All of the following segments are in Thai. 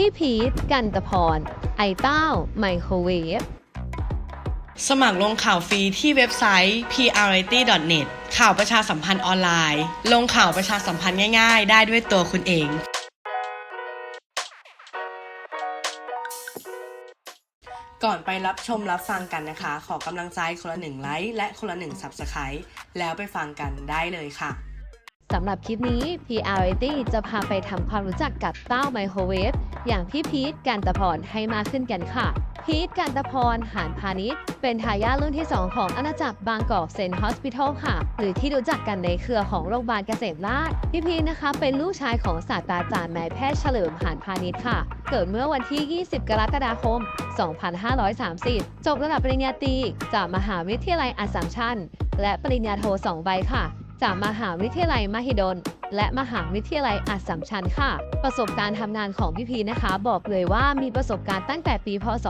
พี่พีทกันตพร ไอเต้า ไมโครเวฟ สมัครลงข่าวฟรีที่เว็บไซต์ prity.net ข่าวประชาสัมพันธ์ออนไลน์ ลงข่าวประชาสัมพันธ์ง่ายๆ ได้ด้วยตัวคุณเองก่อนไปรับชมรับฟังกันนะคะ ขอกำลังใจคนละหนึ่งไลค์และคนละหนึ่ง Subscribe แล้วไปฟังกันได้เลยค่ะ สำหรับคลิปนี้ PRIT จะพาไปทำความรู้จักกับเต้าไมโครเวฟอย่างพี่พีทกันตะพรให้มากขึ้นกันค่ะ พีทกันตะพรหานพาณิชย์ เป็นทายาทรุ่นที่ 2 ของอาณาจักรบางกอกเซนฮอสพิทอลค่ะ หรือที่รู้จักกันในเครือของโรงพยาบาลเกษมราษฎร์พี่พีทนะคะเป็นลูกชายของศาสตราจารย์นายแพทย์เฉลิมหานพาณิชย์ค่ะ เกิดเมื่อวันที่ 20 กรกฎาคม 2530 จบระดับปริญญาตรีจากมหาวิทยาลัยอัสสัมชัญและปริญญาโท 2 ใบค่ะ จากมหาวิทยาลัยมหิดล และมหาวิทยาลัยอัสสัมชัญค่ะ ประสบการณ์ทำงานของพี่พีนะคะ บอกเลยว่ามีประสบการณ์ตั้งแต่ปี พศ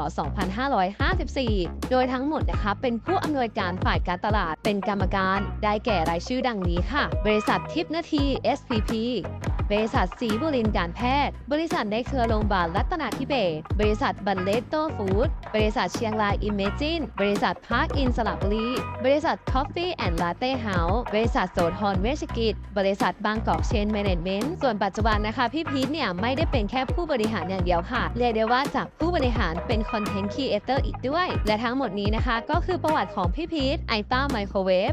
2554 โดยทั้งหมดนะคะ เป็นผู้อำนวยการฝ่ายการตลาด เป็นกรรมการ ได้แก่รายชื่อดังนี้ค่ะ บริษัททิพนาที SPP บริษัทสีบุรินการแพทย์ บริษัทในเครือโรงพยาบาลรัตนาธิเบศบริษัทบันเลตโตฟู้ดบริษัทเชียงรายอิมเมจินบริษัทพาร์คอินสระบุรีบริษัท Coffee and Latte House บริษัทโสธรเวชกิจ บริษัทบางกอกเชนแมネจเมนต์ส่วนปัจจุบันนะคะพี่พีทเนี่ยไม่ได้เป็นแค่ผู้บริหารอย่างเดียวค่ะ เรียกได้ว่าจากผู้บริหารเป็นคอนเทนต์ครีเอเตอร์อีกด้วย และทั้งหมดนี้นะคะ ก็คือประวัติของพี่พีทไอต้าไมโครเวฟ